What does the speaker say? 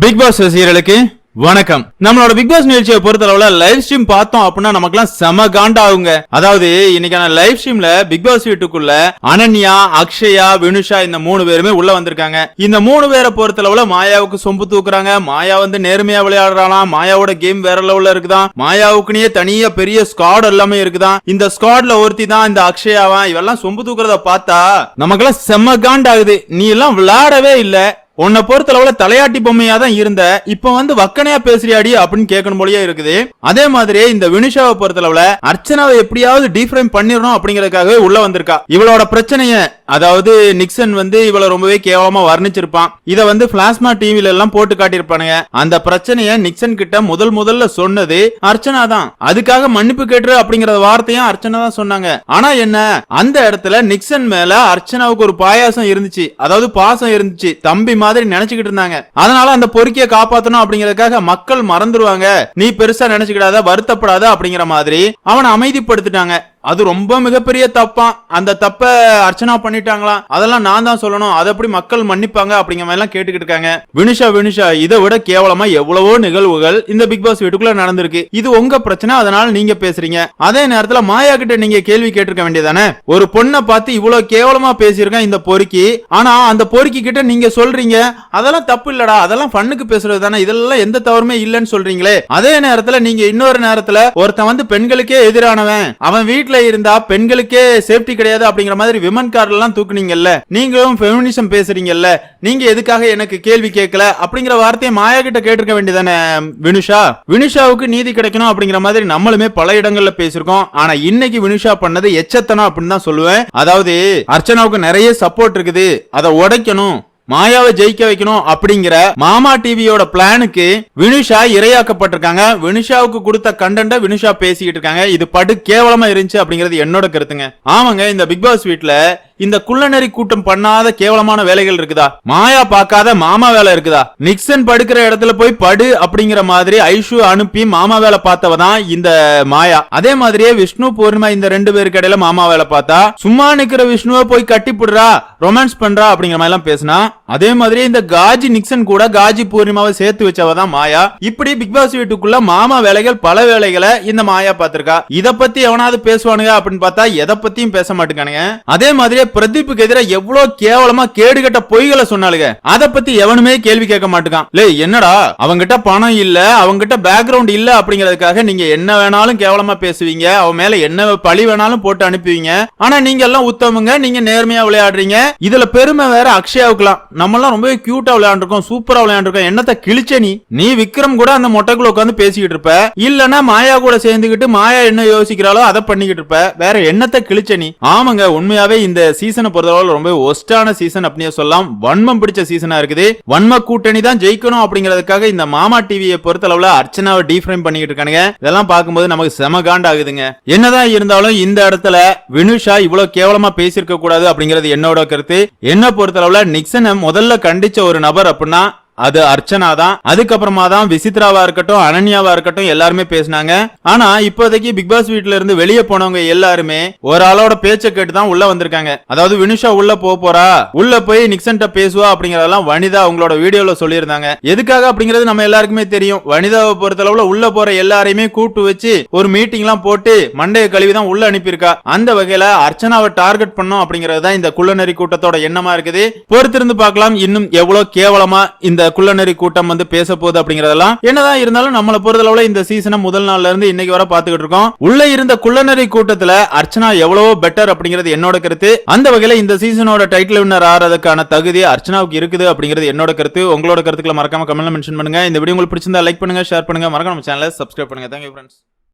Big pass ரசிகர்களுக்கு வணக்கம். நம்மளோட பிக் பாஸ் நிகழ்ச்சியை பொறுத்தளவுல லைவ் ஸ்ட்ரீம் பார்த்தோம் அப்படின்னா நமக்கெல்லாம் செம காண்டாகுங்க. அதாவது இன்னைக்கான லைவ் ஸ்ட்ரீம்ல பிக் பாஸ் வீட்டுக்குள்ள அனன்யா அக்ஷயா வினுஷா இந்த மூணு பேருமே உள்ள வந்திருக்காங்க. இந்த மூணு பேரை பொறுத்தளவுல மாயாவுக்கு சொம்பு தூக்குறாங்க. மாயா வந்து நேர்மையா விளையாடுறாளாம். மாயாவோட கேம் வேற லெவல்ல இருக்குதான். மாயாவுக்குனே தனியா பெரிய ஸ்குவாட் எல்லாமே இருக்குதான். இந்த ஸ்குவாட்ல ஒருத்தி தான் இந்த அக்ஷயாவா இவெல்லாம் சொம்பு தூக்குறத பார்த்தா நமக்கெல்லாம் செம்ம காண்டாகுது. நீ எல்லாம் விளையாடவே இல்ல. உன்னை பொறுத்தளவுல தலையாட்டி பொம்மையா தான் இருந்த இப்ப வந்து வக்கனையா பேசுறியாடி அப்படின்னு கேட்கணும் போலயே இருக்குது. அதே மாதிரி இந்த வினிஷாவை பொறுத்தளவுல அர்ச்சனாவை எப்படியாவது டீஃப்ரைம் பண்ணிடணும் அப்படிங்கறதுக்காகவே உள்ள வந்திருக்கா. இவளோட பிரச்சனைய அதாவது நிக்சன் வந்து இவள ரொம்பவே கேவலமா வர்ணிச்சிருப்பான். இத வந்து பிளாஸ்மா டிவில எல்லாம் போட்டு காட்டியிருப்பானுங்க. அந்த பிரச்சனைய நிக்சன் கிட்ட முதல் முதல்ல சொன்னது அர்ச்சனா தான். அதுக்காக மன்னிப்பு கேட்டு அப்படிங்கிற வார்த்தையும் அர்ச்சனா தான் சொன்னாங்க. ஆனா என்ன அந்த இடத்துல நிக்சன் மேல அர்ச்சனாவுக்கு ஒரு பாயாசம் இருந்துச்சு. அதாவது பாசம் இருந்துச்சு. தம்பி மாதிரி நினைச்சுக்கிட்டு இருந்தாங்க. அதனால அந்த பொறுக்கிய காப்பாத்தணும் அப்படிங்கறதுக்காக மக்கள் மறந்துருவாங்க. நீ பெருசா நினைச்சுக்கிடாத வருத்தப்படாத அப்படிங்கிற மாதிரி அவனை அமைதிப்படுத்திட்டாங்க. அது ரொம்ப மிகப்பெரிய தப்பா. அந்த தப்ப அர்ச்சனா பண்ணிட்டாங்களாம் அதெல்லாம் நான் தான் சொல்லணும். அதை எப்படி மக்கள் மன்னிப்பாங்க அப்படிங்கிற மாதிரி எல்லாம் கேட்டுக்கிட்டு இருக்காங்க. வினுஷா வினுஷா இதை விட கேவலமா எவ்வளவோ நிகழ்வுகள் இந்த பிக் பாஸ் வீட்டுக்குள்ள நடந்திருக்கு. இது உங்க பிரச்சனை அதனால நீங்க பேசுறீங்க. அதே நேரத்துல மாயா கிட்ட நீங்க கேள்வி கேட்டிருக்க வேண்டியதானே ஒரு பொண்ணை பார்த்து இவ்வளவு கேவலமா பேசியிருக்கேன் இந்த பொறுக்கி. ஆனா அந்த பொறுக்கி கிட்ட நீங்க சொல்றீங்க. அதெல்லாம் தப்பு இல்லடா. அதெல்லாம் பண்ணுக்கு பேசுறது தானே இதெல்லாம் எந்த தவறுமே இல்லைன்னு சொல்றீங்களே. அதே நேரத்துல நீங்க இன்னொரு நேரத்துல ஒருத்தன் வந்து பெண்களுக்கே எதிரானவன். அவன் வீட்டுல இருந்தா பெண்களுக்கே சேஃப்டி கிடையாது அப்படிங்கிற மாதிரி விமன் கார்ல எல்லாம் தூக்குனீங்கல்ல. நீங்களும் பெமினிசம் பேசுறீங்கல்ல. நீங்க எதுக்காக எனக்கு கேள்வி கேட்கல அப்படிங்கிற வார்த்தையை மாயா கிட்ட கேட்டிருக்க வேண்டியதானே வினுஷா? வினுஷாவுக்கு நீதி கிடைக்கணும் அப்படிங்கிற மாதிரி நம்மளுமே பல இடங்கள்ல பேசியிருக்கோம். ஆனா இன்னைக்கு வினுஷா பண்ணது எச்சத்தனம் அப்படின்னு தான் சொல்லுவேன். அதாவது அர்ச்சனாவுக்கு நிறைய சப்போர்ட் இருக்குது. அதை உடைக்கணும். மாயாவை ஜெயிக்க வைக்கணும் அப்படிங்கிற மாமா டிவியோட பிளானுக்கு வினுஷா இரையாக்கப்பட்டிருக்காங்க. வினுஷாவுக்கு கொடுத்த கண்டென்ட வினுஷா பேசிக்கிட்டு இருக்காங்க. இது படு கேவலமா இருந்துச்சு அப்படிங்கிறது என்னோட கருத்துங்க. ஆமாங்க இந்த பிக் பாஸ் வீட்டுல இந்த குள்ளநெறி கூட்டம் பண்ணாத கேவலமான வேலைகள் இருக்குதா? மாயா பார்க்காத மாமா வேலை இருக்குதா? நிக்சன் படுக்கிற இடத்துல போய் படு அப்படிங்கிற மாதிரி ஐஷு அனுப்பி மாமா வேலை பார்த்தவ தான் இந்த மாயா. அதே மாதிரியே விஷ்ணு பூர்ணிமா இந்த ரெண்டு பேருக்கு இடையில மாமா வேலை பார்த்தா சும்மா நிக்கிற விஷ்ணுவை போய் கட்டிப்புடுறா ரொமான்ஸ் பண்றா அப்படிங்கிற மாதிரி எல்லாம் பேசினா அதே மாதிரி இந்த காஜி நிக்சன் கூட காஜி பூர்ணிமாவை சேர்த்து வச்சவ தான் மாயா. இப்படி பிக் பாஸ் வீட்டுக்குள்ள மாமா வேலைகள் பல வேலைகளை இந்த மாயா பார்த்திருக்கா. இத பத்தி எவனாவது பேசுவானுங்க அப்படின்னு பார்த்தா எதை பத்தியும் பேச மாட்டேங்கானுங்க அதே மாதிரி மாதிரியே பிரதீப்புக்கு எதிராக எவ்வளவு கேவலமா கேடுகட்ட பொய்களை சொன்னாலுங்க அதை பத்தி எவனுமே கேள்வி கேட்க மாட்டேங்கான் லே என்னடா? அவங்கிட்ட பணம் இல்ல அவங்கிட்ட பேக்ரவுண்ட் இல்ல அப்படிங்கறதுக்காக நீங்க என்ன வேணாலும் கேவலமா பேசுவீங்க. அவன் மேல என்ன பழி வேணாலும் போட்டு அனுப்புவீங்க. ஆனா நீங்க எல்லாம் உத்தமங்க நீங்க நேர்மையா விளையாடுறீங்க. இதுல பெருமை வேற அக்ஷயாவுக்குலாம் நம்ம எல்லாம் ரொம்ப கியூட்டா விளையாண்டுருக்கோம் சூப்பரா விளையாண்டுருக்கோம். என்னத்த கிழிச்ச நீ? நீ விக்ரம் கூட அந்த மொட்டைக்குள்ள உட்காந்து பேசிக்கிட்டு இருப்ப. இல்லனா மாயா கூட சேர்ந்துகிட்டு மாயா என்ன யோசிக்கிறாளோ அதை பண்ணிக்கிட்டு இருப்ப. வேற என்னத்த கிழிச்ச நீ? ஆமாங்க உண்மையாவே இந்த சீசனை பொறுத்தளவு ரொம்ப ஒஸ்டான சீசன் அப்படியே சொல்லலாம். வன்மம் பிடிச்ச சீசனா இருக்குது. வன்ம கூட்டணி தான் ஜெயிக்கணும் அப்படிங்கிறதுக்காக இந்த மாமா டிவியை பொறுத்தளவுல அர்ச்சனாவை டீஃப்ரேம் பண்ணிக்கிட்டு இருக்கானுங்க. இதெல்லாம் பார்க்கும்போது நமக்கு செம காண்டாகுதுங்க. என்னதான் இருந்தாலும் இந்த இடத்துல வினுஷா இவ்வளவு கேவலமா பேசியிருக்க கூடாது அப்படிங்கிறது என்னோட கருத்து. என்ன பொறுத்தளவுல நிக்சனை முதல்ல கண்டிச்ச ஒரு நபர் அப்படின்னா அது அர்ச்சனா தான் அதுக்கப்புறமா தான் விசித்ராவா இருக்கட்டும் அனன்யாவா இருக்கட்டும் எல்லாருமே பேசினாங்க. ஆனா இப்போதைக்கு பிக் பாஸ் வீட்ல இருந்து வெளியே போனவங்க எல்லாருமே ஒரு ஆளோட பேச்ச கேட்டு தான் உள்ள வந்திருக்காங்க. அதாவது வினுஷா உள்ள போக போறா உள்ள போய் நிக்சன்ட்ட பேசுவா அப்படிங்கறதெல்லாம் வனிதா அவங்களோட வீடியோல சொல்லியிருந்தாங்க. எதுக்காக அப்படிங்கிறது நம்ம எல்லாருக்குமே தெரியும். வனிதாவை பொறுத்தளவுல உள்ள போற எல்லாரையுமே கூப்பிட்டு வச்சு ஒரு மீட்டிங் எல்லாம் போட்டு மண்டைய கழுவி தான் உள்ள அனுப்பியிருக்கா. அந்த வகையில அர்ச்சனாவை டார்கெட் பண்ணும் அப்படிங்கிறது தான் இந்த குள்ளநெறி கூட்டத்தோட எண்ணமா இருக்குது. பொறுத்திருந்து பார்க்கலாம் இன்னும் எவ்வளவு கேவலமா இந்த குள்ளநெறி கூட்டம் வந்து பேச போகுது அப்படிங்கறதெல்லாம் என்னதான் இருந்தாலும் நம்மளை பொறுத்தளவுல இந்த சீசனை முதல் நாள்ல இருந்து இன்னைக்கு வர பாத்துக்கிட்டு இருக்கோம். உள்ள இருந்த குள்ளநெறி கூட்டத்துல அர்ச்சனா எவ்வளவோ பெட்டர் அப்படிங்கிறது என்னோட கருத்து. அந்த வகையில இந்த சீசனோட டைட்டில் வின்னர் ஆறதுக்கான தகுதி அர்ச்சனாவுக்கு இருக்குது அப்படிங்கிறது என்னோட கருத்து. உங்களோட கருத்துக்களை மறக்காம கமெண்ட்ல மென்ஷன் பண்ணுங்க. இந்த வீடியோ உங்களுக்கு பிடிச்சிருந்தா லைக் பண்ணுங்க ஷேர் பண்ணுங்க. மறக்காம சேனலை சப்ஸ்கிரைப் பண்ணுங்க. Thank you friends